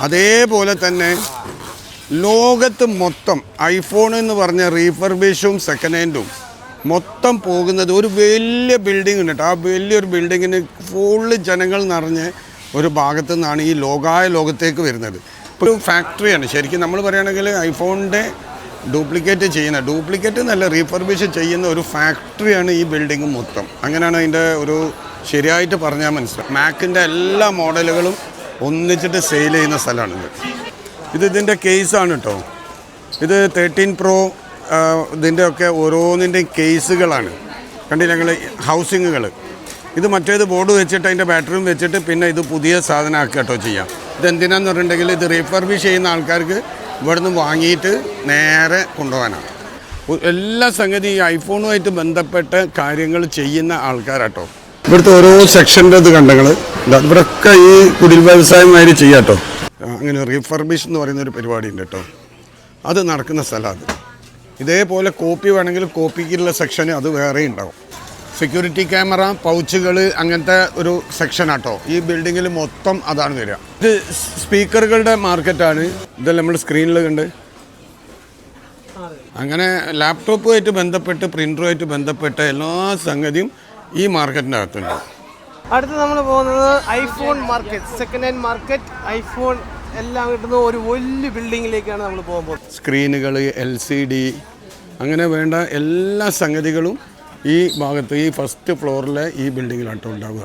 അതേപോലെ തന്നെ ലോകത്ത് മൊത്തം ഐഫോൺ എന്ന് പറഞ്ഞ റീഫർബിഷും സെക്കൻഡ് ഹാൻഡും മൊത്തം പോകുന്നത് ഒരു വലിയ ബിൽഡിംഗ് ഉണ്ട് കേട്ടോ. ആ വലിയൊരു ബിൽഡിങ്ങിന് ഫുള്ള് ജനങ്ങൾ നിറഞ്ഞ് ഒരു ഭാഗത്തു നിന്നാണ് ഈ ലോകായ ലോകത്തേക്ക് വരുന്നത്. ഒരു ഫാക്ടറിയാണ് ശരിക്കും നമ്മൾ പറയുകയാണെങ്കിൽ ഐഫോണിന്റെ ഡ്യൂപ്ലിക്കേറ്റ് ചെയ്യുന്ന ഡ്യൂപ്ലിക്കേറ്റ് എന്നല്ല റീഫർബിഷ് ചെയ്യുന്ന ഒരു ഫാക്ടറിയാണ് ഈ ബിൽഡിംഗ് മൊത്തം. അങ്ങനെയാണ് അതിന്റെ ഒരു ശരിയായിട്ട് പറഞ്ഞാൽ മനസ്സിലാവും മാക്കിന്റെ എല്ലാ മോഡലുകളും ഒന്നിച്ചിട്ട് സെയിൽ ചെയ്യുന്ന സ്ഥലമാണിത്. ഇത് ഇതിന്റെ കേസാണ് കേട്ടോ ഇത് തേർട്ടീൻ പ്രോ ഇതിന്റെ ഒക്കെ ഓരോന്നിന്റെയും കേസുകളാണ് കണ്ടില്ല ഞങ്ങൾ ഹൗസിങ്ങുകൾ ഇത് മറ്റേത് ബോർഡ് വെച്ചിട്ട് അതിന്റെ ബാറ്ററിയും വെച്ചിട്ട് പിന്നെ ഇത് പുതിയ സാധനമാക്കുക കേട്ടോ ചെയ്യാം. ഇത് എന്തിനാന്ന് പറഞ്ഞിട്ടുണ്ടെങ്കിൽ ഇത് റീഫർബിഷ് ചെയ്യുന്ന ആൾക്കാർക്ക് ഇവിടുന്ന് വാങ്ങിയിട്ട് നേരെ കൊണ്ടുപോകാനാണ് എല്ലാ സംഗതി ഈ ഐഫോണുമായിട്ട് ബന്ധപ്പെട്ട കാര്യങ്ങൾ ചെയ്യുന്ന ആൾക്കാരാട്ടോ ഇവിടുത്തെ ഓരോ സെക്ഷന്റെ ഇത് കണ്ടങ്ങൾ ഇവിടെയൊക്കെ ഈ കുടിൽ വ്യവസായമാതിരി ചെയ്യാട്ടോ അങ്ങനെ റീഫർബിഷ് എന്ന് പറയുന്ന ഒരു പരിപാടി ഉണ്ട് കേട്ടോ അത് നടക്കുന്ന സ്ഥലമാണ് ഇതേപോലെ കോപ്പി വേണമെങ്കിൽ കോപ്പിക്കുള്ള സെക്ഷൻ അത് വേറെ ഉണ്ടാവും. സെക്യൂരിറ്റി ക്യാമറ പൗച്ചുകൾ അങ്ങനത്തെ ഒരു സെക്ഷനാട്ടോ ഈ ബിൽഡിങ്ങിൽ മൊത്തം അതാണ് വരിക. ഇത് സ്പീക്കറുകളുടെ മാർക്കറ്റാണ് ഇതെല്ലാം നമ്മൾ സ്ക്രീനിൽ കണ്ട്. അങ്ങനെ ലാപ്ടോപ്പുമായിട്ട് ബന്ധപ്പെട്ട് പ്രിന്ററുമായിട്ട് ബന്ധപ്പെട്ട എല്ലാ സംഗതിയും ഈ മാർക്കറ്റിന്റെ അകത്തുണ്ട് അടുത്ത് നമ്മൾ പോകുന്നത് iPhone market second hand market iPhone എല്ലാം കിട്ടുന്ന ഒരു വലിയ ബിൽഡിങ്ങിലേക്കാണ് നമ്മൾ പോകുമ്പോൾ സ്ക്രീനുകൾ എൽ സി ഡി അങ്ങനെ വേണ്ട എല്ലാ സംഗതികളും ഈ ഭാഗത്ത് ഈ ഫസ്റ്റ് ഫ്ലോറിലെ ഈ ബിൽഡിങ്ങിലാട്ടോ ഉണ്ടാവുക.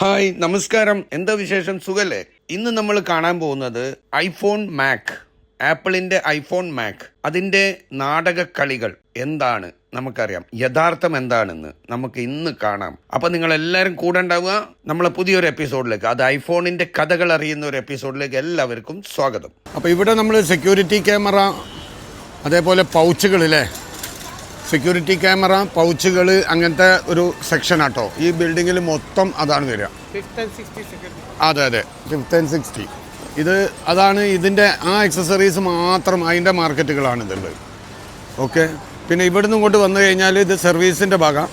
ഹായ് നമസ്കാരം. എന്താ വിശേഷം? സുഖല്ലേ? ഇന്ന് നമ്മൾ കാണാൻ പോകുന്നത് ഐഫോൺ മാക് ആപ്പിളിന്റെ ഐഫോൺ മാക്. അതിന്റെ നാടക കളികൾ എന്താണ്? നമുക്കറിയാം. യഥാർത്ഥം എന്താണെന്ന് നമുക്ക് ഇന്ന് കാണാം. അപ്പൊ നിങ്ങൾ എല്ലാവരും കൂടെ ഉണ്ടാവുക. നമ്മളെ പുതിയൊരു എപ്പിസോഡിലേക്ക് അത് ഐഫോണിന്റെ കഥകൾ അറിയുന്ന ഒരു എപ്പിസോഡിലേക്ക് എല്ലാവർക്കും സ്വാഗതം. അപ്പൊ ഇവിടെ നമ്മൾ സെക്യൂരിറ്റി ക്യാമറ അതേപോലെ പൗച്ചുകളില്ലേ സെക്യൂരിറ്റി ക്യാമറ പൗച്ചുകൾ അങ്ങനത്തെ ഒരു സെക്ഷൻ ആട്ടോ. ഈ ബിൽഡിങ്ങിൽ മൊത്തം അതാണ് വരിക. അതെ അതെ. ഫിഫ്ത്ത് ആൻഡ് സിക്സ്റ്റി ഇത് അതാണ് ഇതിന്റെ ആ എക്സസറീസ് മാത്രം അതിന്റെ മാർക്കറ്റുകളാണ് ഇതുള്ളത്. ഓക്കെ പിന്നെ ഇവിടുന്ന് ഇങ്ങോട്ട് വന്നു കഴിഞ്ഞാൽ ഇത് സർവീസിന്റെ ഭാഗം.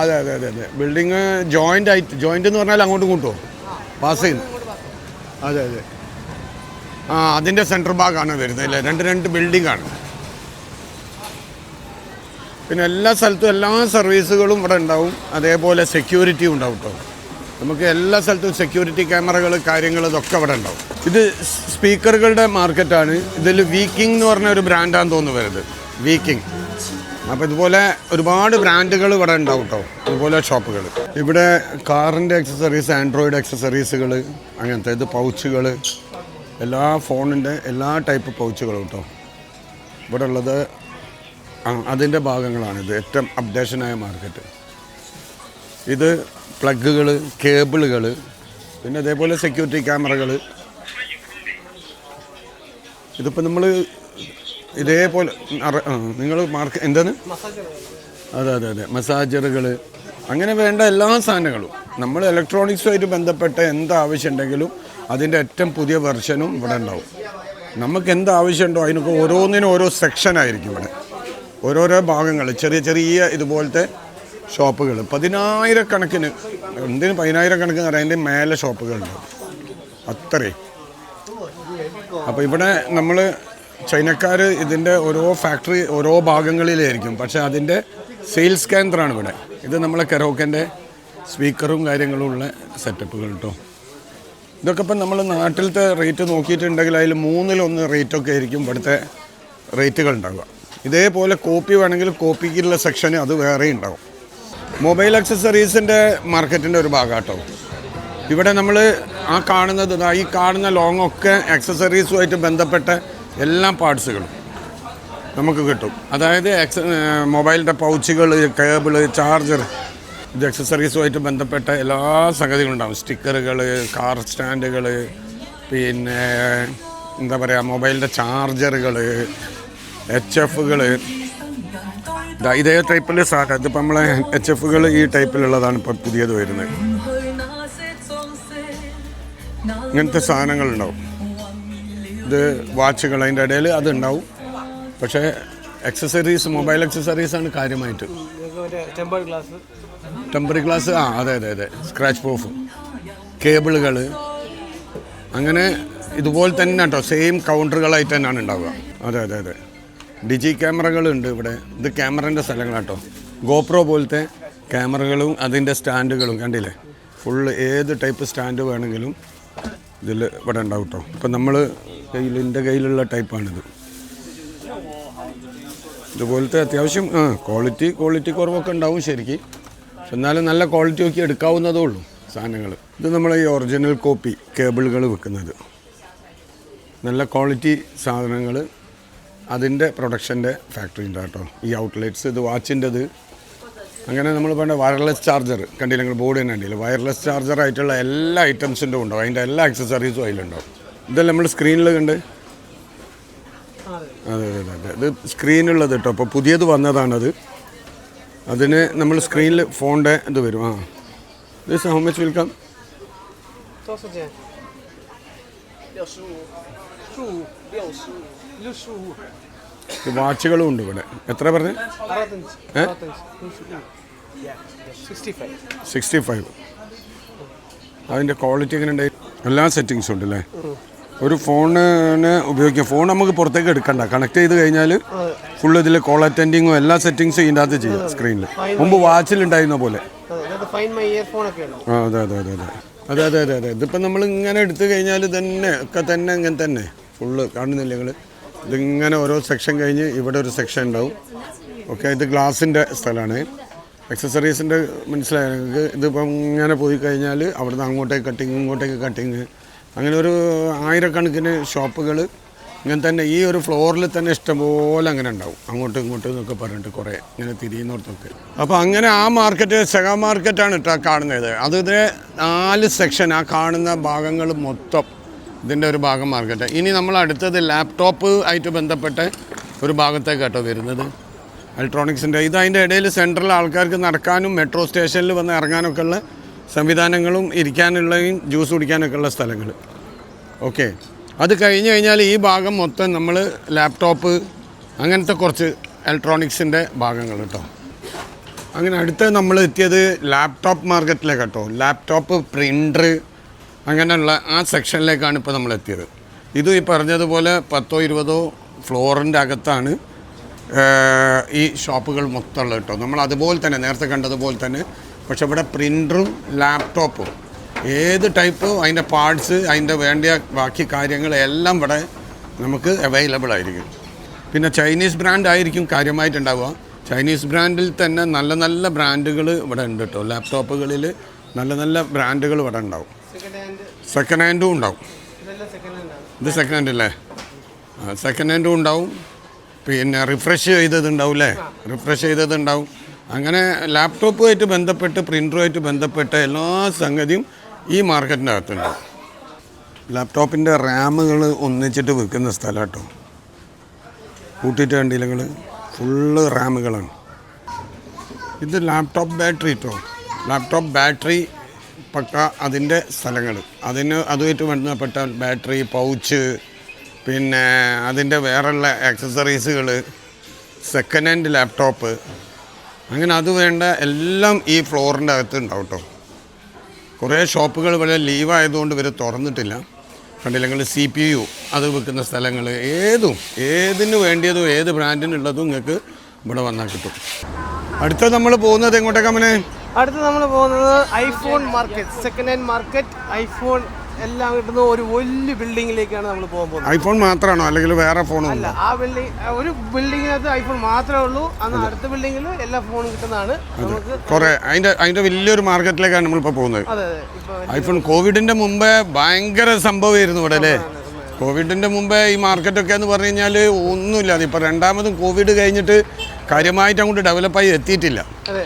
അതെ അതെ അതെ അതെ. ബിൽഡിങ് ജോയിന്റ് ആയിട്ട് ജോയിന്റ് എന്ന് പറഞ്ഞാൽ അങ്ങോട്ടും ഇങ്ങോട്ടും പാസ് ചെയ്യുന്നു. അതെ അതെ. അതിന്റെ സെന്റർ ഭാഗമാണ് വരുന്നത് അല്ലേ? രണ്ട് രണ്ട് ബിൽഡിംഗ് ആണ്. പിന്നെ എല്ലാ സ്ഥലത്തും എല്ലാ സർവീസുകളും ഇവിടെ ഉണ്ടാവും. അതേപോലെ സെക്യൂരിറ്റി ഉണ്ടാവും കേട്ടോ നമുക്ക് എല്ലാ സ്ഥലത്തും സെക്യൂരിറ്റി ക്യാമറകൾ കാര്യങ്ങൾ ഇതൊക്കെ ഇവിടെ ഉണ്ടാവും. ഇത് സ്പീക്കറുകളുടെ മാർക്കറ്റാണ് ഇതിൽ വീക്കിംഗ് എന്ന് പറഞ്ഞ ഒരു ബ്രാൻഡാന്ന് തോന്നുന്നു വരുന്നത്. വീക്കിംഗ് അപ്പോൾ ഇതുപോലെ ഒരുപാട് ബ്രാൻഡുകൾ ഇവിടെ ഉണ്ടാവും കേട്ടോ ഇതുപോലെ ഷോപ്പുകൾ ഇവിടെ കാറിന്റെ അക്സസറീസ് ആൻഡ്രോയിഡ് അക്സസറീസുകൾ അങ്ങനത്തെ ഇത് പൗച്ചുകൾ എല്ലാ ഫോണിന്റെ എല്ലാ ടൈപ്പ് പൗച്ചുകളും കേട്ടോ. ഇവിടെ ഉള്ളത് അതിന്റെ ഭാഗങ്ങളാണിത്. ഏറ്റവും അപ്ഡേഷനായ മാർക്കറ്റ്. ഇത് പ്ലഗുകൾ കേബിളുകൾ പിന്നെ അതേപോലെ സെക്യൂരിറ്റി ക്യാമറകൾ ഇതിപ്പോൾ നമ്മൾ ഇതേപോലെ നിങ്ങൾ മാർക്ക് എന്താണ്? അതെ അതെ അതെ. മസാജറുകൾ അങ്ങനെ വേണ്ട എല്ലാ സാധനങ്ങളും. നമ്മൾ ഇലക്ട്രോണിക്സുമായിട്ട് ബന്ധപ്പെട്ട എന്ത് ആവശ്യമുണ്ടെങ്കിലും അതിന്റെ ഏറ്റവും പുതിയ വെർഷനും ഇവിടെ ഉണ്ടാവും. നമുക്ക് എന്ത് ആവശ്യമുണ്ടോ അതിനൊക്കെ ഓരോന്നിനും ഓരോ സെക്ഷനായിരിക്കും ഇവിടെ. ഓരോരോ ഭാഗങ്ങൾ ചെറിയ ചെറിയ ഇതുപോലത്തെ ഷോപ്പുകൾ പതിനായിരക്കണക്കിന് എന്തിന് പതിനായിരക്കണക്കിന് കണക്കിന് അതിന്റെ മേലെ ഷോപ്പുകളുണ്ട് അത്രേ. അപ്പോൾ ഇവിടെ നമ്മൾ ചൈനക്കാർ ഇതിന്റെ ഓരോ ഫാക്ടറി ഓരോ ഭാഗങ്ങളിലായിരിക്കും. പക്ഷേ അതിന്റെ സെയിൽസ് കേന്ദ്രമാണ് ഇവിടെ. ഇത് നമ്മളെ കരോക്കന്റെ സ്പീക്കറും കാര്യങ്ങളും ഉള്ള സെറ്റപ്പുകൾ കേട്ടോ ഇതൊക്കെ ഇപ്പം നമ്മൾ നാട്ടിലത്തെ റേറ്റ് നോക്കിയിട്ടുണ്ടെങ്കിൽ അതിൽ മൂന്നിലൊന്ന് റേറ്റൊക്കെ ആയിരിക്കും ഇവിടുത്തെ റേറ്റുകൾ ഉണ്ടാവുക. ഇതേപോലെ കോപ്പി വേണമെങ്കിൽ കോപ്പിക്കുള്ള സെക്ഷന് അത് വേറെ ഉണ്ടാവും. മൊബൈൽ അക്സസറീസിന്റെ മാർക്കറ്റിന്റെ ഒരു ഭാഗമാട്ടോ ഇവിടെ നമ്മൾ ആ കാണുന്നത് ഈ കാണുന്ന ലോങ് ഒക്കെ ആക്സസറീസുമായിട്ട് ബന്ധപ്പെട്ട എല്ലാ പാർട്സുകളും നമുക്ക് കിട്ടും. അതായത് എക്സ മൊബൈലിന്റെ പൗച്ചുകൾ കേബിൾ ചാർജർ ഇത് അക്സസറീസുമായിട്ട് ബന്ധപ്പെട്ട എല്ലാ സംഗതികളും ഉണ്ടാവും സ്റ്റിക്കറുകൾ കാർ സ്റ്റാൻഡുകൾ പിന്നെ എന്താ പറയുക മൊബൈലിന്റെ ചാർജറുകൾ എച്ച് എഫുകൾ ഇതേ ടൈപ്പിൽ സാധനം ഇതിപ്പോൾ നമ്മളെ എച്ച് എഫുകൾ ഈ ടൈപ്പിലുള്ളതാണ് ഇപ്പോൾ പുതിയത് വരുന്നത്. ഇങ്ങനത്തെ സാധനങ്ങളുണ്ടാവും. ഇത് വാച്ചുകൾ അതിന്റെ ഇടയിൽ അതുണ്ടാവും. പക്ഷേ അക്സസറീസ് മൊബൈൽ അക്സസറീസ് ആണ് കാര്യമായിട്ട്. ഗ്ലാസ് ടെമ്പറി ഗ്ലാസ് ആ അതെ അതെ അതെ. സ്ക്രാച്ച് പ്രൂഫ് കേബിളുകൾ അങ്ങനെ ഇതുപോലെ തന്നെ കേട്ടോ സെയിം കൗണ്ടറുകളായിട്ട് തന്നെയാണ് ഉണ്ടാവുക. അതെ അതെ അതെ. ഡിജി ക്യാമറകളുണ്ട് ഇവിടെ. ഇത് ക്യാമറന്റെ സ്ഥലങ്ങളാട്ടോ. ഗോപ്രോ പോലത്തെ ക്യാമറകളും അതിന്റെ സ്റ്റാൻഡുകളും കണ്ടില്ലേ? ഫുള്ള് ഏത് ടൈപ്പ് സ്റ്റാൻഡ് വേണമെങ്കിലും ഇതിൽ ഇവിടെ ഉണ്ടാവും കേട്ടോ ഇപ്പം നമ്മൾ കയ്യിൽ എന്റെ കയ്യിലുള്ള ടൈപ്പാണിത് ഇതുപോലത്തെ അത്യാവശ്യം ആ ക്വാളിറ്റി ക്വാളിറ്റി കുറവൊക്കെ ഉണ്ടാവും ശരിക്കും. എന്നാലും നല്ല ക്വാളിറ്റി ഒക്കെ എടുക്കാവുന്നതേ ഉള്ളൂ സാധനങ്ങൾ. ഇത് നമ്മൾ ഈ ഒറിജിനൽ കോപ്പി കേബിളുകൾ വെക്കുന്നത്. നല്ല ക്വാളിറ്റി സാധനങ്ങൾ അതിന്റെ പ്രൊഡക്ഷന്റെ ഫാക്ടറി ഉണ്ട് കേട്ടോ ഈ ഔട്ട്ലെറ്റ്സ് ഇത് വാച്ചിന്റെത് അങ്ങനെ നമ്മൾ വേണ്ട വയർലെസ് ചാർജർ കണ്ടില്ല? നിങ്ങൾ ബോർഡ് തന്നെ കണ്ടില്ല? വയർലെസ് ചാർജർ ആയിട്ടുള്ള എല്ലാ ഐറ്റംസിന്റെ ഉണ്ടോ? അതിന്റെ എല്ലാ ആക്സസറീസും അതിലുണ്ടാവും ഇതെല്ലാം നമ്മൾ സ്ക്രീനിൽ കണ്ട്? അതെ. അതെ അതെ ഇത് സ്ക്രീനുള്ളത് കേട്ടോ. അപ്പോൾ പുതിയത് വന്നതാണത്. അതിന് നമ്മൾ സ്ക്രീനിൽ ഫോണിന്റെ ഇത് വരും. ആ. ദിസ് ഹൗ മച്ച് വിൽക്കാം വാച്ചുകളും ഉണ്ട് ഇവിടെ. എത്ര പറഞ്ഞു? സിക്സ്റ്റി ഫൈവ് അതിന്റെ ക്വാളിറ്റി എങ്ങനെ ഉണ്ടായി എല്ലാ സെറ്റിങ്സും ഉണ്ട് അല്ലേ? ഒരു ഫോണിന് ഉപയോഗിക്കാം. ഫോൺ നമുക്ക് പുറത്തേക്ക് എടുക്കണ്ട. കണക്ട് ചെയ്ത് കഴിഞ്ഞാൽ ഫുൾ ഇതിൽ കോൾ അറ്റൻഡിങ്ങും എല്ലാ സെറ്റിങ്സും ഇതിന്റെ അകത്ത് ചെയ്യാം സ്ക്രീനിൽ മുമ്പ് വാച്ചിലുണ്ടായിരുന്ന പോലെ. അതെ ആ അതെ അതെ അതെ അതെ. അതെ അതെ അതെ ഇതിപ്പോൾ നമ്മൾ ഇങ്ങനെ എടുത്തു കഴിഞ്ഞാൽ തന്നെ ഒക്കെ തന്നെ ഇങ്ങനെ തന്നെ. ഫുള്ള് കാണുന്നില്ല നിങ്ങൾ ഇതിങ്ങനെ ഓരോ സെക്ഷൻ കഴിഞ്ഞ് ഇവിടെ ഒരു സെക്ഷൻ ഉണ്ടാവും. ഓക്കെ ഇത് ഗ്ലാസിന്റെ സ്ഥലമാണ്. എക്സസറീസിന്റെ മനസ്സിലായ നിങ്ങൾക്ക്? ഇതിപ്പം ഇങ്ങനെ പോയി കഴിഞ്ഞാൽ അവിടുന്ന് അങ്ങോട്ടേക്ക് കട്ടിങ് ഇങ്ങോട്ടേക്ക് കട്ടിങ് അങ്ങനെ ഒരു ആയിരക്കണക്കിന് ഷോപ്പുകൾ ഇങ്ങനെ തന്നെ ഈ ഒരു ഫ്ലോറിൽ തന്നെ ഇഷ്ടംപോലെ അങ്ങനെ ഉണ്ടാവും. അങ്ങോട്ടും ഇങ്ങോട്ടും എന്നൊക്കെ പറഞ്ഞിട്ട് കുറേ ഇങ്ങനെ തിരിയുന്നിടത്തൊക്കെ. അപ്പോൾ അങ്ങനെ ആ മാർക്കറ്റ് സെഗ മാർക്കറ്റാണ് കേട്ടോ കാണുന്നത്. അത് ഇതിന് നാല് സെക്ഷൻ ആ കാണുന്ന ഭാഗങ്ങൾ മൊത്തം ഇതിന്റെ ഒരു ഭാഗം മാർക്കറ്റ് ഇനി നമ്മൾ അടുത്തത് ലാപ്ടോപ്പ് ആയിട്ട് ബന്ധപ്പെട്ട ഒരു ഭാഗത്തേക്ക് കേട്ടോ വരുന്നത്. ഇലക്ട്രോണിക്സിന്റെ ഇത് അതിന്റെ ഇടയിൽ സെൻട്രൽ ആൾക്കാർക്ക് നടക്കാനും മെട്രോ സ്റ്റേഷനിൽ വന്ന് ഇറങ്ങാനൊക്കെ ഉള്ള സംവിധാനങ്ങളും ഇരിക്കാനുള്ളതും ജ്യൂസ് കുടിക്കാനൊക്കെ ഉള്ള സ്ഥലങ്ങൾ ഓക്കെ അത് കഴിഞ്ഞ് കഴിഞ്ഞാൽ ഈ ഭാഗം മൊത്തം നമ്മൾ ലാപ്ടോപ്പ് അങ്ങനത്തെ കുറച്ച് ഇലക്ട്രോണിക്സിന്റെ ഭാഗങ്ങൾ കേട്ടോ അങ്ങനെ അടുത്ത് നമ്മൾ എത്തിയത് ലാപ്ടോപ്പ് മാർക്കറ്റിലേക്ക് കേട്ടോ ലാപ്ടോപ്പ് പ്രിന്റർ അങ്ങനെയുള്ള ആ സെക്ഷനിലേക്കാണ് ഇപ്പോൾ നമ്മൾ എത്തിയത്. ഇതും ഈ പറഞ്ഞതുപോലെ പത്തോ ഇരുപതോ ഫ്ലോറിന്റെ അകത്താണ് ഈ ഷോപ്പുകൾ മൊത്തമുള്ളത് കേട്ടോ നമ്മൾ അതുപോലെ തന്നെ നേരത്തെ കണ്ടതുപോലെ തന്നെ പക്ഷെ ഇവിടെ പ്രിന്ററും ലാപ്ടോപ്പും ഏത് ടൈപ്പ് അതിന്റെ പാർട്സ് അതിന്റെ വേണ്ട ബാക്കി കാര്യങ്ങൾ എല്ലാം ഇവിടെ നമുക്ക് അവൈലബിൾ ആയിരിക്കും. പിന്നെ ചൈനീസ് ബ്രാൻഡ് ആയിരിക്കും കാര്യമായിട്ടുണ്ടാവുക. ചൈനീസ് ബ്രാൻഡിൽ തന്നെ നല്ല നല്ല ബ്രാൻഡുകൾ ഇവിടെ ഉണ്ട് കേട്ടോ. ലാപ്ടോപ്പുകളിൽ നല്ല നല്ല ബ്രാൻഡുകൾ ഇവിടെ ഉണ്ടാവും. സെക്കൻഡ് ഹാൻഡും ഉണ്ടാവും. ഇത് സെക്കൻഡ് ഹാൻഡ് അല്ലേ സെക്കൻഡ് ഹാൻഡും ഉണ്ടാവും. പിന്നെ റിഫ്രഷ് ചെയ്തതുണ്ടാവും അല്ലേ റിഫ്രഷ് ചെയ്തതുണ്ടാവും. അങ്ങനെ ലാപ്ടോപ്പുമായിട്ട് ബന്ധപ്പെട്ട് പ്രിന്ററുമായിട്ട് ബന്ധപ്പെട്ട എല്ലാ സംഗതിയും ഈ മാർക്കറ്റിന്റെ അകത്തുണ്ട് ലാപ്ടോപ്പിന്റെ റാമുകൾ ഒന്നിച്ചിട്ട് വിൽക്കുന്ന സ്ഥലം കേട്ടോ കൂട്ടിയിട്ട് കണ്ടില്ലെങ്കിൽ ഫുള്ള് റാമുകളാണ് ഇത് ലാപ്ടോപ്പ് ബാറ്ററി കേട്ടോ ലാപ്ടോപ്പ് ബാറ്ററി പക്ക അതിന്റെ സ്ഥലങ്ങൾ അതിന് അതുമായിട്ട് ബന്ധപ്പെട്ട ബാറ്ററി പൗച്ച് പിന്നെ അതിന്റെ വേറെയുള്ള ആക്സസറീസുകൾ സെക്കൻഡ് ഹാൻഡ് ലാപ്ടോപ്പ് അങ്ങനെ അത് വേണ്ട എല്ലാം ഈ ഫ്ലോറിന്റെ അകത്ത് ഉണ്ടാവും കേട്ടോ കുറേ ഷോപ്പുകൾ വളരെ ലീവായതുകൊണ്ട് ഇവർ തുറന്നിട്ടില്ല. കണ്ടില്ലെങ്കിൽ സി പി യു അത് വിൽക്കുന്ന സ്ഥലങ്ങൾ ഏതും ഏതിന് വേണ്ടിയതും ഏത് ബ്രാൻഡിനുള്ളതും നിങ്ങൾക്ക് ഇവിടെ വന്നാൽ കിട്ടും. അടുത്ത നമ്മൾ പോകുന്നത് എങ്ങോട്ടേക്കാ മനെ? അടുത്ത് നമ്മൾ പോകുന്നത് iPhone market second hand market iPhone എല്ലാം കിട്ടുന്ന ഒരു വലിയ ബിൽഡിങ്ങിലേക്കാണ് നമ്മൾ പോകാൻ പോകുന്നത്. ഐഫോൺ മാത്രമാണോ അല്ലെങ്കിൽ വേറെ ഫോണും അല്ല ആ ബിൽഡിംഗ് ഒരു ബിൽഡിങ്ങിനകത്ത് ഐഫോൺ മാത്രമേ ഉള്ളൂ. അന്ന് അടുത്ത ബിൽഡിങ്ങിൽ എല്ലാ ഫോണും കിട്ടുന്നതാണ്. നമുക്ക് കുറേ അതിന്റെ അതിന്റെ വലിയൊരു മാർക്കറ്റിലേക്കാണ് നമ്മളിപ്പോൾ പോകുന്നത്. അതെ അതെ. ഇപ്പൊ ഐഫോൺ കോവിഡിന്റെ മുമ്പേ ഭയങ്കര സംഭവമായിരുന്നു ഇവിടെ അല്ലേ? കോവിഡിന്റെ മുമ്പേ ഈ മാർക്കറ്റൊക്കെ എന്ന് പറഞ്ഞു കഴിഞ്ഞാൽ ഒന്നുമില്ല ഇപ്പോൾ രണ്ടാമതും കോവിഡ് കഴിഞ്ഞിട്ട് കാര്യമായിട്ട് അങ്ങോട്ട് ഡെവലപ്പായി എത്തിയിട്ടില്ല. അതെ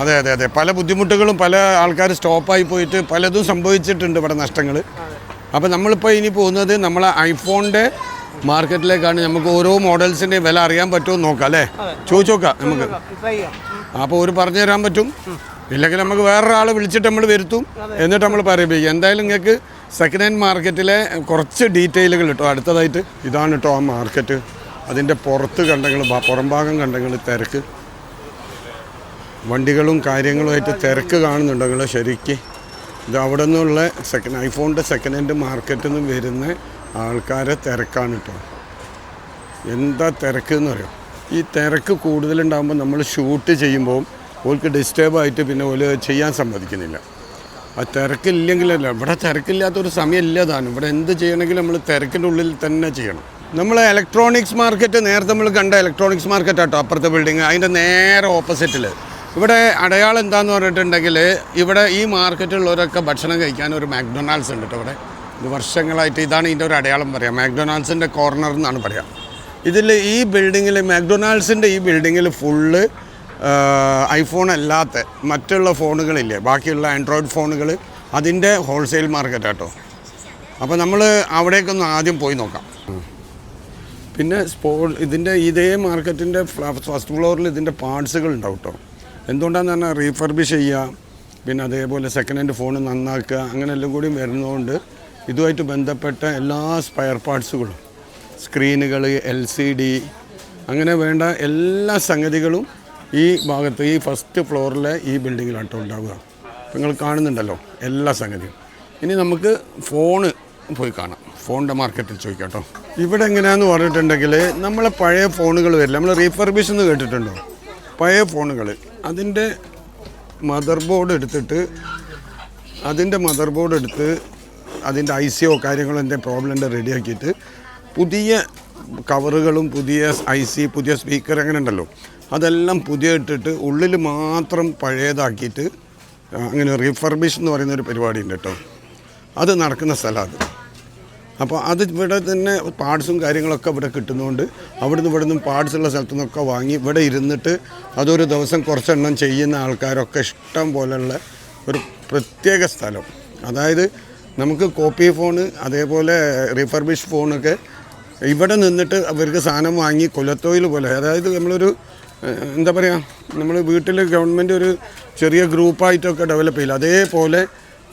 അതെ അതെ അതെ. പല ബുദ്ധിമുട്ടുകളും പല ആൾക്കാർ സ്റ്റോപ്പായി പോയിട്ട് പലതും സംഭവിച്ചിട്ടുണ്ട് ഇവിടെ നഷ്ടങ്ങൾ അപ്പോൾ നമ്മളിപ്പോൾ ഇനി പോകുന്നത് നമ്മളെ ഐഫോണിന്റെ മാർക്കറ്റിലേക്കാണ്. നമുക്ക് ഓരോ മോഡൽസിന്റെ വില അറിയാൻ പറ്റുമോ എന്ന് നോക്കാം അല്ലേ? ചോദിച്ചു നോക്കാം നമുക്ക്. അപ്പോൾ ഒരു പറഞ്ഞു തരാൻ പറ്റും. ഇല്ലെങ്കിൽ നമുക്ക് വേറൊരാളെ വിളിച്ചിട്ട് നമ്മൾ വരുത്തും. എന്നിട്ട് നമ്മൾ പറയിപ്പിക്കും. എന്തായാലും നിങ്ങൾക്ക് സെക്കൻഡ് ഹാൻഡ് മാർക്കറ്റിലെ കുറച്ച് ഡീറ്റെയിലുകൾ കിട്ടും അടുത്തതായിട്ട് ഇതാണ് കേട്ടോ ആ മാർക്കറ്റ് അതിന്റെ പുറത്ത് കണ്ടങ്ങൾ പുറംഭാഗം കണ്ടങ്ങൾ തിരക്ക്. വണ്ടികളും കാര്യങ്ങളുമായിട്ട് തിരക്ക് കാണുന്നുണ്ടെങ്കിൽ ശരിക്ക്. ഇത് അവിടെ നിന്നുള്ള സെക്കൻഡ് ഐഫോണിന്റെ സെക്കൻഡ് ഹാൻഡ് മാർക്കറ്റിൽ നിന്ന് വരുന്ന ആൾക്കാരെ തിരക്കാണ് കേട്ടോ എന്താ തിരക്ക് എന്ന് പറയും ഈ തിരക്ക് കൂടുതലുണ്ടാകുമ്പോൾ നമ്മൾ ഷൂട്ട് ചെയ്യുമ്പോൾ ഓൾക്ക് ഡിസ്റ്റേബായിട്ട് പിന്നെ ഓൽ ചെയ്യാൻ സമ്മതിക്കുന്നില്ല. ആ തിരക്കില്ലെങ്കിലല്ല. ഇവിടെ തിരക്കില്ലാത്തൊരു സമയമില്ല ഇവിടെ എന്ത് ചെയ്യണമെങ്കിലും നമ്മൾ തിരക്കിന്റെ ഉള്ളിൽ തന്നെ ചെയ്യണം. നമ്മൾ ഇലക്ട്രോണിക്സ് മാർക്കറ്റ് നേരത്തെ നമ്മൾ കണ്ട ഇലക്ട്രോണിക്സ് മാർക്കറ്റ് ആട്ടോ അപ്പുറത്തെ ബിൽഡിങ് അതിന്റെ നേരെ ഓപ്പോസിറ്റിൽ ഇവിടെ അടയാളം എന്താന്ന് പറഞ്ഞിട്ടുണ്ടെങ്കിൽ ഇവിടെ ഈ മാർക്കറ്റിലുള്ളവരൊക്കെ ഭക്ഷണം കഴിക്കാൻ ഒരു മാക്ഡൊണാൾഡ്സ് ഉണ്ട് കേട്ടോ ഇവിടെ. ഇത് വർഷങ്ങളായിട്ട് ഇതാണ് ഇതിന്റെ ഒരു അടയാളം പറയാം. മാക്ഡൊണാൾഡ്സിന്റെ കോർണർ എന്നാണ് പറയാം. ഇതിൽ ഈ ബിൽഡിങ്ങിൽ മാക്ഡൊണാൾഡ്സിന്റെ ഈ ബിൽഡിങ്ങിൽ ഫുള്ള് ഐഫോൺ അല്ലാത്ത മറ്റുള്ള ഫോണുകളില്ലേ ബാക്കിയുള്ള ആൻഡ്രോയിഡ് ഫോണുകൾ അതിന്റെ ഹോൾസെയിൽ മാർക്കറ്റ് കേട്ടോ അപ്പോൾ നമ്മൾ അവിടേക്കൊന്ന് ആദ്യം പോയി നോക്കാം. പിന്നെ സ്പോ ഇതിന്റെ ഇതേ മാർക്കറ്റിന്റെ ഫസ്റ്റ് ഫ്ലോറിൽ ഇതിന്റെ പാർട്സുകൾ ഉണ്ടാവും കേട്ടോ എന്തുകൊണ്ടാന്ന് പറഞ്ഞാൽ റീഫർബിഷ് ചെയ്യുക പിന്നെ അതേപോലെ സെക്കൻഡ് ഹാൻഡ് ഫോൺ നന്നാക്കുക അങ്ങനെ എല്ലാം കൂടി വരുന്നതുകൊണ്ട് ഇതുമായിട്ട് ബന്ധപ്പെട്ട എല്ലാ സ്പെയർ പാർട്സുകളും സ്ക്രീനുകൾ എൽ സി ഡി അങ്ങനെ വേണ്ട എല്ലാ സംഗതികളും ഈ ഭാഗത്ത് ഈ ഫസ്റ്റ് ഫ്ലോറിലെ ഈ ബിൽഡിങ്ങിലാട്ടോ ഉണ്ടാവുക. നിങ്ങൾ കാണുന്നുണ്ടല്ലോ എല്ലാ സംഗതിയും. ഇനി നമുക്ക് ഫോണ് പോയി കാണാം. ഫോണിന്റെ മാർക്കറ്റിൽ ചോദിക്കാം ഇവിടെ എങ്ങനെയാണെന്ന് പറഞ്ഞിട്ടുണ്ടെങ്കിൽ നമ്മളെ പഴയ ഫോണുകൾ വരില്ല. നമ്മൾ റീഫർബിഷ് എന്ന് കേട്ടിട്ടുണ്ടോ? പഴയ ഫോണുകൾ അതിന്റെ മദർ ബോർഡ് എടുത്തിട്ട് അതിന്റെ മദർ ബോർഡ് എടുത്ത് അതിന്റെ ഐ സിയോ കാര്യങ്ങളോ എന്റെ പ്രോബ്ലം റെഡിയാക്കിയിട്ട് പുതിയ കവറുകളും പുതിയ ഐ സി പുതിയ സ്പീക്കർ അങ്ങനെ ഉണ്ടല്ലോ അതെല്ലാം പുതിയ ഇട്ടിട്ട് ഉള്ളിൽ മാത്രം പഴയതാക്കിയിട്ട് അങ്ങനെ റീഫർബിഷ് എന്ന് പറയുന്ന ഒരു പരിപാടി ഉണ്ട് കേട്ടോ. അത് നടക്കുന്ന സ്ഥലമാണ് അപ്പോൾ അത് ഇവിടെ തന്നെ പാർട്സും കാര്യങ്ങളൊക്കെ ഇവിടെ കിട്ടുന്നതുകൊണ്ട് അവിടുന്ന് ഇവിടെ നിന്നും പാർട്സ് ഉള്ള സ്ഥലത്തു നിന്നൊക്കെ വാങ്ങി ഇവിടെ ഇരുന്നിട്ട് അതൊരു ദിവസം കുറച്ചെണ്ണം ചെയ്യുന്ന ആൾക്കാരൊക്കെ ഇഷ്ടം പോലെയുള്ള ഒരു പ്രത്യേക സ്ഥലം. അതായത് നമുക്ക് കോപ്പി ഫോണ് അതേപോലെ റിഫർബിഷ് ഫോണൊക്കെ ഇവിടെ നിന്നിട്ട് അവർക്ക് സാധനം വാങ്ങി കൊലത്തൊയിൽ പോലെ. അതായത് നമ്മളൊരു എന്താ പറയുക നമ്മൾ വീട്ടിൽ ഗവൺമെന്റ് ഒരു ചെറിയ ഗ്രൂപ്പായിട്ടൊക്കെ ഡെവലപ്പ് ചെയ്യില്ല. അതേപോലെ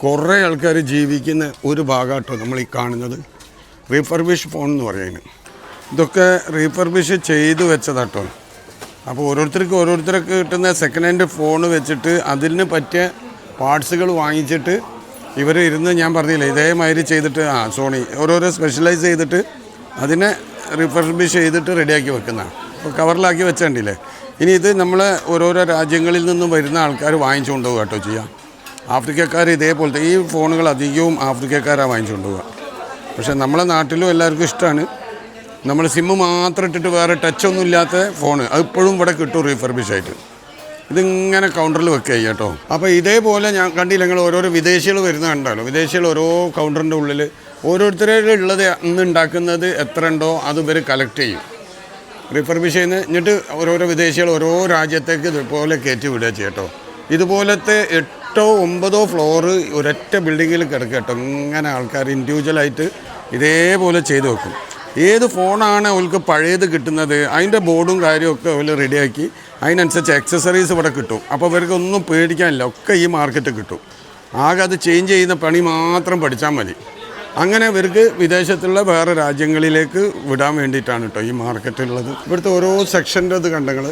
കുറേ ആൾക്കാർ ജീവിക്കുന്ന ഒരു ഭാഗമാട്ടോ നമ്മൾ ഈ കാണുന്നത്. റീഫർബിഷ് ഫോൺ എന്ന് പറയുന്നത്. ഇതൊക്കെ റീഫർബിഷ് ചെയ്ത് വെച്ചതാട്ടോ. അപ്പോൾ ഓരോരുത്തർക്ക് ഓരോരുത്തർക്ക് കിട്ടുന്ന സെക്കൻഡ് ഹാൻഡ് ഫോൺ വെച്ചിട്ട് അതിന് പറ്റിയ പാർട്സുകൾ വാങ്ങിച്ചിട്ട് ഇവർ ഇരുന്ന് ഞാൻ പറഞ്ഞില്ല ഇതേമാതിരി ചെയ്തിട്ട് ആ സോണി ഓരോരോ സ്പെഷ്യലൈസ് ചെയ്തിട്ട് അതിനെ റിഫർബിഷ് ചെയ്തിട്ട് റെഡിയാക്കി വെക്കുന്നതാണ്. കവറിലാക്കി വെച്ചിട്ടില്ലേ ഇനി ഇത് നമ്മൾ ഓരോരോ രാജ്യങ്ങളിൽ നിന്നും വരുന്ന ആൾക്കാർ വാങ്ങിച്ചുകൊണ്ട് പോകുക കേട്ടോ ചെയ്യാം. ആഫ്രിക്കക്കാർ ഇതേപോലത്തെ ഈ ഫോണുകൾ അധികവും ആഫ്രിക്കക്കാരാണ് വാങ്ങിച്ചുകൊണ്ട് പോവുക പക്ഷേ നമ്മളെ നാട്ടിലും എല്ലാവർക്കും ഇഷ്ടമാണ് നമ്മൾ സിമ്മ് മാത്രം ഇട്ടിട്ട് വേറെ ടച്ച് ഒന്നും ഇല്ലാത്ത ഫോണ്. അത് ഇപ്പോഴും ഇവിടെ കിട്ടും റീഫർബിഷ് ആയിട്ട്. ഇതിങ്ങനെ കൗണ്ടറിൽ വെക്കുക കേട്ടോ. അപ്പോൾ ഇതേപോലെ ഞാൻ കണ്ടില്ല നിങ്ങൾ ഓരോരോ വിദേശികൾ വരുന്ന കണ്ടല്ലോ വിദേശികൾ ഓരോ കൗണ്ടറിന്റെ ഉള്ളിൽ ഓരോരുത്തരുടെ ഉള്ളത് അന്ന് ഉണ്ടാക്കുന്നത് എത്ര ഉണ്ടോ അത് ഇവർ കളക്ട് ചെയ്യും. റിഫർബിഷ് ചെയ്യുന്ന എന്നിട്ട് ഓരോരോ വിദേശികൾ ഓരോ രാജ്യത്തേക്ക് ഇതുപോലെ കയറ്റി വിടുക ചെയ്യട്ടോ. ഇതുപോലത്തെ എട്ടോ ഒമ്പതോ ഫ്ലോറ് ഒരൊറ്റ ബിൽഡിങ്ങിൽ കിടക്കുക കേട്ടോ. ഇങ്ങനെ ആൾക്കാർ ഇൻഡിവിജ്വലായിട്ട് ഇതേപോലെ ചെയ്തു വെക്കും. ഏത് ഫോണാണ് അവൾക്ക് പഴയത് കിട്ടുന്നത്? അതിന്റെ ബോർഡും കാര്യമൊക്കെ അവർ റെഡിയാക്കി അതിനനുസരിച്ച് എക്സസറീസ് ഇവിടെ കിട്ടും. അപ്പോൾ ഇവർക്ക് ഒന്നും പേടിക്കാനില്ല. ഒക്കെ ഈ മാർക്കറ്റ് കിട്ടും. ആകെ അത് ചേഞ്ച് ചെയ്യുന്ന പണി മാത്രം പഠിച്ചാൽ മതി. അങ്ങനെ ഇവർക്ക് വിദേശത്തുള്ള വേറെ രാജ്യങ്ങളിലേക്ക് വിടാൻ വേണ്ടിയിട്ടാണ് കേട്ടോ ഈ മാർക്കറ്റുള്ളത്. ഇവിടുത്തെ ഓരോ സെക്ഷന്റെ ഇത് കണ്ടങ്ങൾ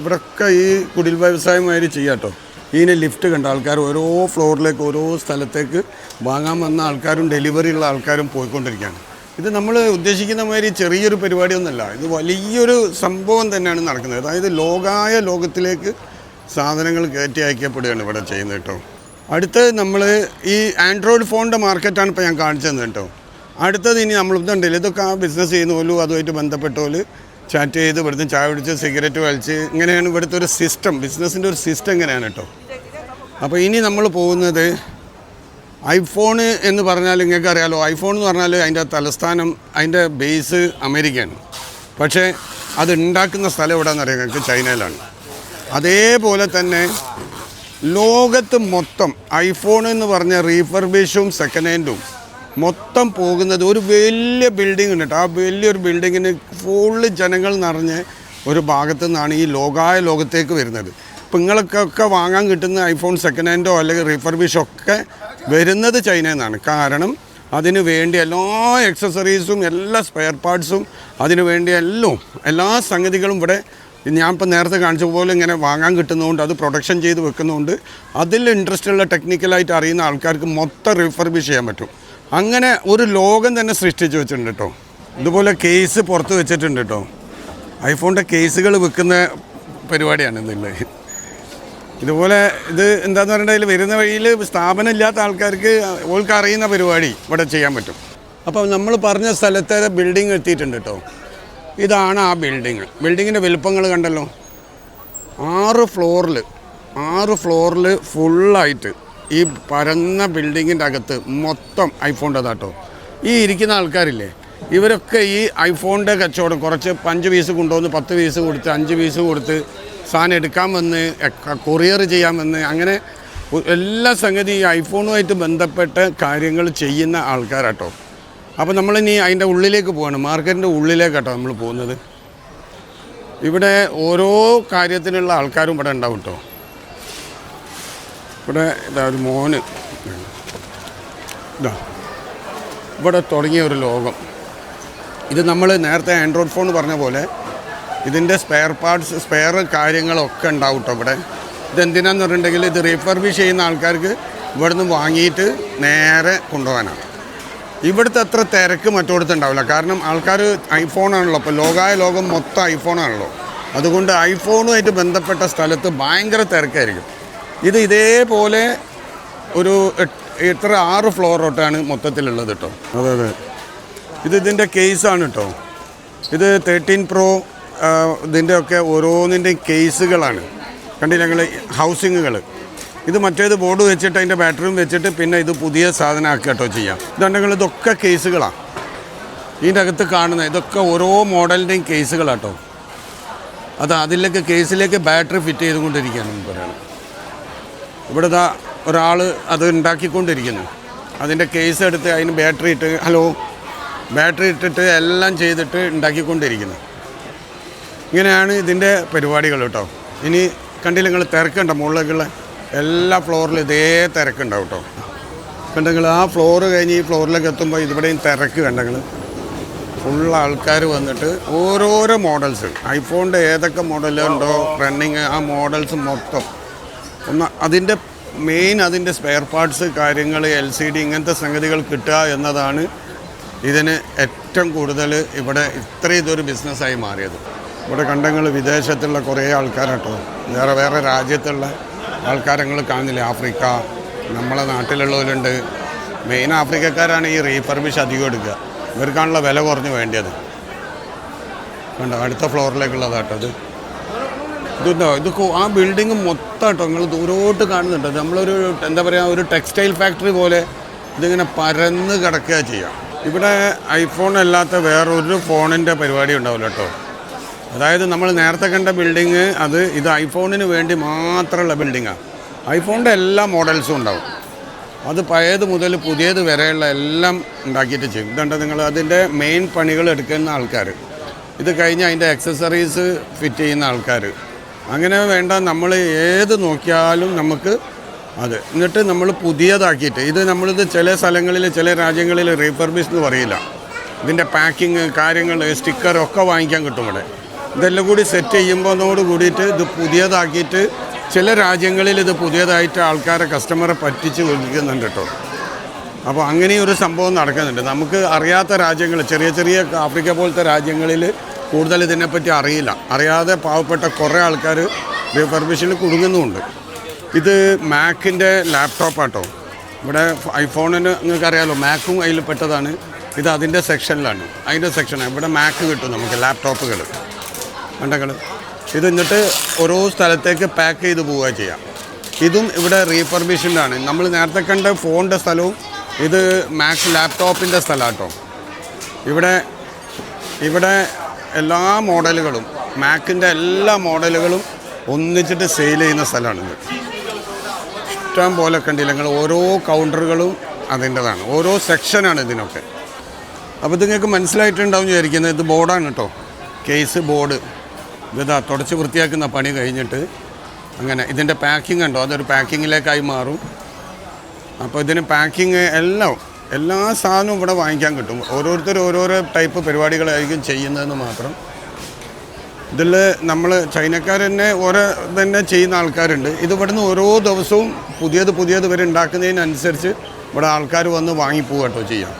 ഇവിടെയൊക്കെ ഈ കുടിൽ വ്യവസായമാതിരി ചെയ്യാം കേട്ടോ ഇതിനെ ലിഫ്റ്റ് കണ്ട ആൾക്കാർ ഓരോ ഫ്ലോറിലേക്ക് ഓരോ സ്ഥലത്തേക്ക് വാങ്ങാൻ വന്ന ആൾക്കാരും ഡെലിവറി ഉള്ള ആൾക്കാരും പോയിക്കൊണ്ടിരിക്കുകയാണ്. ഇത് നമ്മൾ ഉദ്ദേശിക്കുന്ന മാതിരി ചെറിയൊരു പരിപാടിയൊന്നുമല്ല ഇത് വലിയൊരു സംഭവം തന്നെയാണ് നടക്കുന്നത്. അതായത് ലോകായ ലോകത്തിലേക്ക് സാധനങ്ങൾ കയറ്റി അയക്കപ്പെടുകയാണ് ഇവിടെ ചെയ്യുന്നത് കേട്ടോ അടുത്ത് നമ്മൾ ഈ ആൻഡ്രോയിഡ് ഫോണിന്റെ മാർക്കറ്റാണ് ഇപ്പോൾ ഞാൻ കാണിച്ചു തന്നത് കേട്ടോ. അടുത്തത് ഇനി നമ്മൾ ഇതുണ്ടല്ലോ ഇതൊക്കെ ആ ബിസിനസ് ചെയ്യുന്ന പോലും അതുമായിട്ട് ബന്ധപ്പെട്ടോൽ ചാറ്റ് ചെയ്ത് ഇവിടുന്ന് ചായ പിടിച്ച് സിഗരറ്റ് വലിച്ച് ഇങ്ങനെയാണ് ഇവിടുത്തെ ഒരു സിസ്റ്റം ബിസിനസ്സിന്റെ ഒരു സിസ്റ്റം ഇങ്ങനെയാണ് കേട്ടോ. അപ്പോൾ ഇനി നമ്മൾ പോകുന്നത് ഐഫോൺ എന്ന് പറഞ്ഞാൽ നിങ്ങൾക്ക് അറിയാലോ ഐഫോൺ എന്ന് പറഞ്ഞാൽ അതിന്റെ തലസ്ഥാനം അതിന്റെ ബേസ് അമേരിക്കയാണ്. പക്ഷേ അത് ഉണ്ടാക്കുന്ന സ്ഥലം എവിടെയാണെന്ന് അറിയാം നിങ്ങൾക്ക് ചൈനയിലാണ്. അതേപോലെ തന്നെ ലോകത്ത് മൊത്തം ഐഫോൺ എന്ന് പറഞ്ഞ റീഫർബിഷും സെക്കൻഡ് ഹാൻഡും മൊത്തം പോകുന്നത് ഒരു വലിയ ബിൽഡിംഗ് ഉണ്ട് ആ വലിയൊരു ബിൽഡിങ്ങിന് ഫുള്ള് ജനങ്ങൾ നിറഞ്ഞ് ഒരു ഭാഗത്തു നിന്നാണ് ഈ ലോകായ ലോകത്തേക്ക് വരുന്നത്. ഇപ്പം നിങ്ങൾക്കൊക്കെ വാങ്ങാൻ കിട്ടുന്ന ഐഫോൺ സെക്കൻഡ് ഹാൻഡോ അല്ലെങ്കിൽ റീഫർബിഷോ ഒക്കെ വരുന്നത് ചൈനയിൽ നിന്നാണ് കാരണം അതിന് വേണ്ടി എല്ലാ എക്സസറീസും എല്ലാ സ്പെയർ പാർട്സും അതിനു വേണ്ടി എല്ലാം എല്ലാ സംഗതികളും ഇവിടെ ഞാൻ ഇപ്പോൾ നേരത്തെ കാണിച്ച പോലെ ഇങ്ങനെ വാങ്ങാൻ കിട്ടുന്നതുകൊണ്ട് അത് പ്രൊഡക്ഷൻ ചെയ്ത് വെക്കുന്നതുകൊണ്ട് അതിൽ ഇൻട്രസ്റ്റ് ഉള്ള ടെക്നിക്കലായിട്ട് അറിയുന്ന ആൾക്കാർക്ക് മൊത്തം റിഫർബിഷ് ചെയ്യാൻ പറ്റും. അങ്ങനെ ഒരു ലോകം തന്നെ സൃഷ്ടിച്ച് വെച്ചിട്ടുണ്ട് കേട്ടോ ഇതുപോലെ കേസ് പുറത്ത് വെച്ചിട്ടുണ്ട് കേട്ടോ ഐഫോണിന്റെ കേസുകൾ വിൽക്കുന്ന പരിപാടിയാണ് ഇന്നുള്ളത് ഇതുപോലെ ഇത് എന്താന്ന് പറഞ്ഞാൽ വരുന്ന വഴിയിൽ സ്ഥാപനം ഇല്ലാത്ത ആൾക്കാർക്ക് ഓൾക്ക് അറിയുന്ന പരിപാടി ഇവിടെ ചെയ്യാൻ പറ്റും. അപ്പോൾ നമ്മൾ പറഞ്ഞ സ്ഥലത്തെ ബിൽഡിംഗ് എത്തിയിട്ടുണ്ട് കേട്ടോ ഇതാണ് ആ ബിൽഡിങ് ബിൽഡിങ്ങിന്റെ വലുപ്പങ്ങൾ കണ്ടല്ലോ. ആറ് ഫ്ലോറിൽ ആറ് ഫ്ലോറിൽ ഫുള്ളായിട്ട് ഈ പരന്ന ബിൽഡിങ്ങിന്റെ അകത്ത് മൊത്തം ഐഫോണിന്റെ അതാട്ടോ. ഈ ഇരിക്കുന്ന ആൾക്കാരില്ലേ ഇവരൊക്കെ ഈ ഐഫോണിന്റെ കച്ചവടം കുറച്ച് അഞ്ച് പീസ് കൊണ്ടുവന്ന് പത്ത് പീസ് കൊടുത്ത് അഞ്ച് പീസ് കൊടുത്ത് സാധനം എടുക്കാൻ വന്ന് കൊറിയർ ചെയ്യാൻ വന്ന് അങ്ങനെ എല്ലാ സംഗതി ഈ ഐഫോണുമായിട്ട് ബന്ധപ്പെട്ട കാര്യങ്ങൾ ചെയ്യുന്ന ആൾക്കാരാട്ടോ. അപ്പോൾ നമ്മളിനി അതിന്റെ ഉള്ളിലേക്ക് പോവാണ്. മാർക്കറ്റിന്റെ ഉള്ളിലേക്കാട്ടോ നമ്മൾ പോകുന്നത്. ഇവിടെ ഓരോ കാര്യത്തിനുള്ള ആൾക്കാരും ഇവിടെ ഉണ്ടാവും കേട്ടോ ഇവിടെ ഇതാ ഒരു മോന്. ഇതാ. ഇവിടെ തുടങ്ങിയ ഒരു ലോകം. ഇത് നമ്മൾ നേരത്തെ ആൻഡ്രോയിഡ് ഫോൺ പറഞ്ഞ പോലെ ഇതിന്റെ സ്പെയർ പാർട്സ് സ്പെയർ കാര്യങ്ങളൊക്കെ ഉണ്ടാവും കേട്ടോ ഇവിടെ. ഇതെന്തിനാന്ന് പറഞ്ഞിട്ടുണ്ടെങ്കിൽ ഇത് റീഫർബിഷ് ചെയ്യുന്ന ആൾക്കാർക്ക് ഇവിടുന്ന് വാങ്ങിയിട്ട് നേരെ കൊണ്ടുപോകാനാണ്. ഇവിടുത്തെ അത്ര തിരക്ക് മറ്റോടത്ത് ഉണ്ടാവില്ല. കാരണം ആൾക്കാർ ഐഫോണാണല്ലോ അപ്പോൾ ലോകായ ലോകം മൊത്തം ഐഫോണാണല്ലോ അതുകൊണ്ട് ഐഫോണുമായിട്ട് ബന്ധപ്പെട്ട സ്ഥലത്ത് ഭയങ്കര തിരക്കായിരിക്കും. ഇത് ഇതേപോലെ ഒരു ഇത്ര ആറ് ഫ്ലോർ മൊത്തത്തിലുള്ളത് കേട്ടോ അതെ അതെ. ഇത് ഇതിന്റെ കേസാണ് കേട്ടോ ഇത് തേർട്ടീൻ പ്രോ ഇതിന്റെയൊക്കെ ഓരോന്നിന്റെയും കേസുകളാണ് കണ്ടില്ല ഞങ്ങൾ ഹൗസിങ്ങുകൾ ഇത് മറ്റേത് ബോർഡ് വെച്ചിട്ട് അതിന്റെ ബാറ്ററിയും വെച്ചിട്ട് പിന്നെ ഇത് പുതിയ സാധനമാക്കി കേട്ടോ ചെയ്യാം. ഇതുണ്ടെങ്കിൽ ഇതൊക്കെ കേസുകളാണ് ഇതിന്റെ അകത്ത് കാണുന്ന ഇതൊക്കെ ഓരോ മോഡലിന്റെയും കേസുകളാട്ടോ അത് അതിലേക്ക് കേസിലേക്ക് ബാറ്ററി ഫിറ്റ് ചെയ്തുകൊണ്ടിരിക്കുകയാണ് നമുക്ക് പറയുന്നത് ഇവിടെ ഇതാ ഒരാൾ അത് ഉണ്ടാക്കിക്കൊണ്ടിരിക്കുന്നു. അതിന്റെ കേസ് എടുത്ത് അതിന് ബാറ്ററി ഇട്ട് ഹലോ ബാറ്ററി ഇട്ടിട്ട് എല്ലാം ചെയ്തിട്ട് ഉണ്ടാക്കിക്കൊണ്ടിരിക്കുന്നു. ഇങ്ങനെയാണ് ഇതിന്റെ പരിപാടികൾ കേട്ടോ. ഇനി കണ്ടില്ല നിങ്ങൾ തിരക്കുണ്ടോ മുകളിലേക്കുള്ള? എല്ലാ ഫ്ലോറിലും ഇതേ തിരക്കുണ്ടാവും കേട്ടോ കണ്ടെങ്കിൽ ആ ഫ്ലോറ് കഴിഞ്ഞ് ഈ ഫ്ലോറിലേക്ക് എത്തുമ്പോൾ ഇവിടെയും തിരക്ക് കണ്ടെങ്കിൽ ഫുൾ ആൾക്കാർ വന്നിട്ട് ഓരോരോ മോഡൽസ് ഐഫോണിന്റെ ഏതൊക്കെ മോഡലുണ്ടോ റണ്ണിങ് ആ മോഡൽസ് മൊത്തം. ഒന്ന് അതിന്റെ മെയിൻ അതിന്റെ സ്പെയർ പാർട്സ് കാര്യങ്ങൾ എൽ സി ഡി ഇങ്ങനത്തെ സംഗതികൾ കിട്ടുക എന്നതാണ് ഇതിന് ഏറ്റവും കൂടുതൽ ഇവിടെ ഇത്രയും ഇതൊരു ബിസിനസ്സായി മാറിയത്. ഇവിടെ കണ്ടങ്ങൾ വിദേശത്തുള്ള കുറേ ആൾക്കാരാട്ടോ. വേറെ വേറെ രാജ്യത്തുള്ള ആൾക്കാരങ്ങൾ കാണുന്നില്ല? ആഫ്രിക്ക നമ്മളെ നാട്ടിലുള്ളവരുണ്ട്. മെയിൻ ആഫ്രിക്കക്കാരാണ് ഈ റീഫർബിഷ് അധികം എടുക്കുക. ഇവർക്കാണല്ലോ വില കുറഞ്ഞ് വേണ്ടത്. കണ്ടോ? അടുത്ത ഫ്ലോറിലേക്കുള്ളതാട്ടോ അത് ഇതുണ്ടോ ഇത് ആ മൊത്തം കേട്ടോ നിങ്ങൾ ദൂരോട്ട് കാണുന്നുണ്ട്. നമ്മളൊരു എന്താ പറയുക ഒരു ടെക്സ്റ്റൈൽ ഫാക്ടറി പോലെ ഇതിങ്ങനെ പരന്ന് കിടക്കുക ചെയ്യാം ഇവിടെ ഐഫോൺ അല്ലാത്ത വേറൊരു ഫോണിന്റെ പരിപാടി ഉണ്ടാവില്ല കേട്ടോ. അതായത് നമ്മൾ നേരത്തെ കണ്ട ബിൽഡിങ് അത് ഇത് ഐഫോണിന് വേണ്ടി മാത്രമുള്ള ബിൽഡിങ്ങാണ് ഐഫോണിന്റെ എല്ലാ മോഡൽസും ഉണ്ടാവും. അത് പഴയത് മുതൽ പുതിയത് വരെയുള്ള എല്ലാം ഉണ്ടാക്കിയിട്ട് ചെയ്യും. ഇതുണ്ട് നിങ്ങൾ അതിന്റെ മെയിൻ പണികൾ എടുക്കുന്ന ആൾക്കാർ ഇത് കഴിഞ്ഞ് അതിന്റെ എക്സസറീസ് ഫിറ്റ് ചെയ്യുന്ന ആൾക്കാർ അങ്ങനെ വേണ്ട നമ്മൾ ഏത് നോക്കിയാലും നമുക്ക് അത്. എന്നിട്ട് നമ്മൾ പുതിയതാക്കിയിട്ട് ഇത് നമ്മളിത് ചില സ്ഥലങ്ങളിൽ ചില രാജ്യങ്ങളിൽ റീഫർബിഷ് എന്ന് പറയില്ല. ഇതിന്റെ പാക്കിങ് കാര്യങ്ങൾ സ്റ്റിക്കറൊക്കെ വാങ്ങിക്കാൻ കിട്ടും ഇവിടെ. ഇതെല്ലാം കൂടി സെറ്റ് ചെയ്യുമ്പോഴോട് കൂടിയിട്ട് ഇത് പുതിയതാക്കിയിട്ട് ചില രാജ്യങ്ങളിൽ ഇത് പുതിയതായിട്ട് ആൾക്കാരെ കസ്റ്റമറെ പറ്റിച്ച് വിൽക്കുന്നുണ്ട് കേട്ടോ. അപ്പോൾ അങ്ങനെ ഒരു സംഭവം നടക്കുന്നുണ്ട്. നമുക്ക് അറിയാത്ത രാജ്യങ്ങൾ ചെറിയ ചെറിയ ആഫ്രിക്ക പോലത്തെ രാജ്യങ്ങളിൽ കൂടുതൽ ഇതിനെപ്പറ്റി അറിയില്ല. അറിയാതെ പാവപ്പെട്ട കുറേ ആൾക്കാർ റിഫർബിഷനിൽ കുടുങ്ങുന്നുമുണ്ട്. ഇത് മാക്കിന്റെ ലാപ്ടോപ്പാട്ടോ ഇവിടെ ഐഫോണിന് നിങ്ങൾക്ക് അറിയാലോ മാക്കും അതിൽ പെട്ടതാണ്. ഇത് അതിന്റെ സെക്ഷനിലാണ് അതിന്റെ സെക്ഷനാണ് ഇവിടെ മാക്ക് കിട്ടും നമുക്ക് ലാപ്ടോപ്പുകൾ കണ്ടങ്ങൾ. ഇത് എന്നിട്ട് ഓരോ സ്ഥലത്തേക്ക് പാക്ക് ചെയ്ത് പോവുക ചെയ്യാം. ഇതും ഇവിടെ റീഫർബിഷ്ഡാണ് നമ്മൾ നേരത്തെ കണ്ട ഫോണിന്റെ സ്ഥലവും ഇത് മാക്സ് ലാപ്ടോപ്പിന്റെ സ്ഥലമാട്ടോ ഇവിടെ ഇവിടെ എല്ലാ മോഡലുകളും മാക്കിന്റെ എല്ലാ മോഡലുകളും ഒന്നിച്ചിട്ട് സെയിൽ ചെയ്യുന്ന സ്ഥലമാണിത് ഇഷ്ടം പോലെ കണ്ടില്ല? നിങ്ങൾ ഓരോ കൗണ്ടറുകളും അതിന്റെതാണ്. ഓരോ സെക്ഷനാണ് ഇതിനൊക്കെ. അപ്പോൾ ഇത് നിങ്ങൾക്ക് മനസ്സിലായിട്ടുണ്ടാവും വിചാരിക്കുന്നത് ഇത് ബോർഡാണ് കേട്ടോ കേസ് ബോർഡ് ഇതാ തുടച്ച് വൃത്തിയാക്കുന്ന പണി കഴിഞ്ഞിട്ട് അങ്ങനെ ഇതിന്റെ പാക്കിംഗ് ഉണ്ടോ അതൊരു പാക്കിങ്ങിലേക്കായി മാറും. അപ്പോൾ ഇതിന് പാക്കിങ് എല്ലാം എല്ലാ സാധനവും ഇവിടെ വാങ്ങിക്കാൻ കിട്ടും. ഓരോരുത്തർ ഓരോരോ ടൈപ്പ് പരിപാടികളായിരിക്കും ചെയ്യുന്നതെന്ന് മാത്രം. ഇതിൽ നമ്മൾ ചൈനക്കാർ തന്നെ ഓരോ തന്നെ ചെയ്യുന്ന ആൾക്കാരുണ്ട്. ഇത് ഇവിടുന്ന് ഓരോ ദിവസവും പുതിയത് പുതിയത് ഇവർ ഉണ്ടാക്കുന്നതിനനുസരിച്ച് ഇവിടെ ആൾക്കാർ വന്ന് വാങ്ങിപ്പോവുക കേട്ടോ ചെയ്യാം.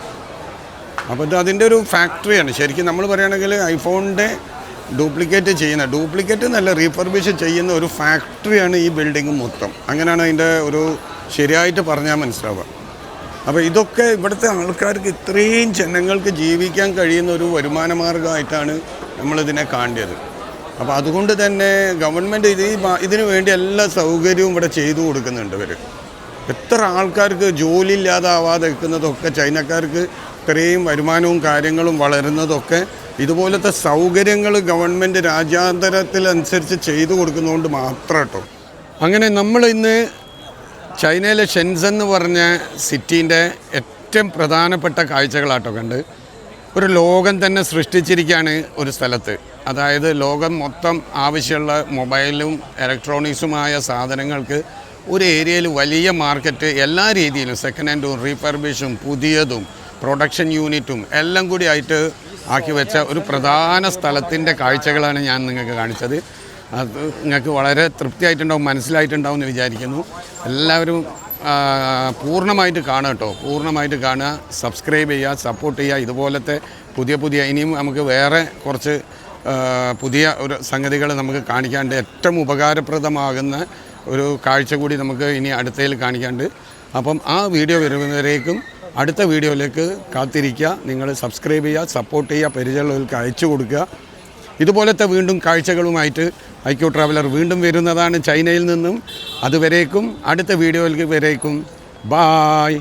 അപ്പോൾ ഇത് അതിന്റെ ഒരു ഫാക്ടറിയാണ് ശരിക്കും നമ്മൾ പറയുകയാണെങ്കിൽ ഐഫോണിന്റെ ഡ്യൂപ്ലിക്കേറ്റ് ചെയ്യുന്ന ഡ്യൂപ്ലിക്കേറ്റ് നല്ല റീഫർബിഷ് ചെയ്യുന്ന ഒരു ഫാക്ടറിയാണ് ഈ ബിൽഡിംഗ് മൊത്തം. അങ്ങനെയാണ് അതിന്റെ ഒരു ശരിയായിട്ട് പറഞ്ഞാൽ മനസ്സിലാവുക. അപ്പോൾ ഇതൊക്കെ ഇവിടുത്തെ ആൾക്കാർക്ക് ഇത്രയും ജനങ്ങൾക്ക് ജീവിക്കാൻ കഴിയുന്ന ഒരു വരുമാന മാർഗമായിട്ടാണ് നമ്മളിതിനെ കാണേണ്ടത്. അപ്പോൾ അതുകൊണ്ട് തന്നെ ഗവൺമെന്റ് ഇത് ഇതിനു വേണ്ടി എല്ലാ സൗകര്യവും ഇവിടെ ചെയ്തു കൊടുക്കുന്നുണ്ട് ഇവർ എത്ര ആൾക്കാർക്ക് ജോലി ഇല്ലാതാവാതെ നിൽക്കുന്നതൊക്കെ ചൈനക്കാർക്ക് ഇത്രയും വരുമാനവും കാര്യങ്ങളും വളരുന്നതൊക്കെ ഇതുപോലത്തെ സൗകര്യങ്ങൾ ഗവൺമെന്റ് രാജ്യാന്തരത്തിലനുസരിച്ച് ചെയ്തു കൊടുക്കുന്നതുകൊണ്ട് മാത്രം കേട്ടോ. അങ്ങനെ നമ്മൾ ഇന്ന് ചൈനയിലെ ഷെൻസൻ എന്ന് പറഞ്ഞ സിറ്റീന്റെ ഏറ്റവും പ്രധാനപ്പെട്ട കാഴ്ചകളാട്ടോ കണ്ട്. ഒരു ലോകം തന്നെ സൃഷ്ടിച്ചിരിക്കുകയാണ് ഒരു സ്ഥലത്ത്. അതായത് ലോകം മൊത്തം ആവശ്യമുള്ള മൊബൈലും ഇലക്ട്രോണിക്സുമായ സാധനങ്ങൾക്ക് ഒരു ഏരിയയിൽ വലിയ മാർക്കറ്റ് എല്ലാ രീതിയിലും സെക്കൻഡ് ഹാൻഡും റീഫർബിഷും പുതിയതും പ്രൊഡക്ഷൻ യൂണിറ്റും എല്ലാം കൂടി ആയിട്ട് ആക്കി വെച്ച ഒരു പ്രധാന സ്ഥലത്തിന്റെ കാഴ്ചകളാണ് ഞാൻ നിങ്ങൾക്ക് കാണിച്ചത്. അത് നിങ്ങൾക്ക് വളരെ തൃപ്തിയായിട്ടുണ്ടാവും മനസ്സിലായിട്ടുണ്ടാവും എന്ന് വിചാരിക്കുന്നു. എല്ലാവരും പൂർണമായിട്ട് കാണുക കേട്ടോ. പൂർണമായിട്ട് കാണുക സബ്സ്ക്രൈബ് ചെയ്യുക സപ്പോർട്ട് ചെയ്യുക. ഇതുപോലത്തെ പുതിയ പുതിയ ഇനിയും നമുക്ക് വേറെ കുറച്ച് പുതിയ ഒരു സംഗതികൾ നമുക്ക് കാണിക്കാണ്ട് ഏറ്റവും ഉപകാരപ്രദമാകുന്ന ഒരു കാഴ്ച കൂടി നമുക്ക് ഇനി അടുത്തതിൽ കാണിക്കാണ്ട്. അപ്പം ആ വീഡിയോ വരുന്നവരേക്കും അടുത്ത വീഡിയോയിലേക്ക് കാത്തിരിക്കുക. നിങ്ങൾ സബ്സ്ക്രൈബ് ചെയ്യുക സപ്പോർട്ട് ചെയ്യുക പരിചയമുള്ളവർക്ക് അയച്ചു കൊടുക്കുക. ഇതുപോലത്തെ വീണ്ടും കാഴ്ചകളുമായിട്ട് ഐക്യു ട്രാവലർ വീണ്ടും വരുന്നതാണ് ചൈനയിൽ നിന്നും. അതുവരേക്കും അടുത്ത വീഡിയോയിലേക്ക് വരേക്കും. ബായ്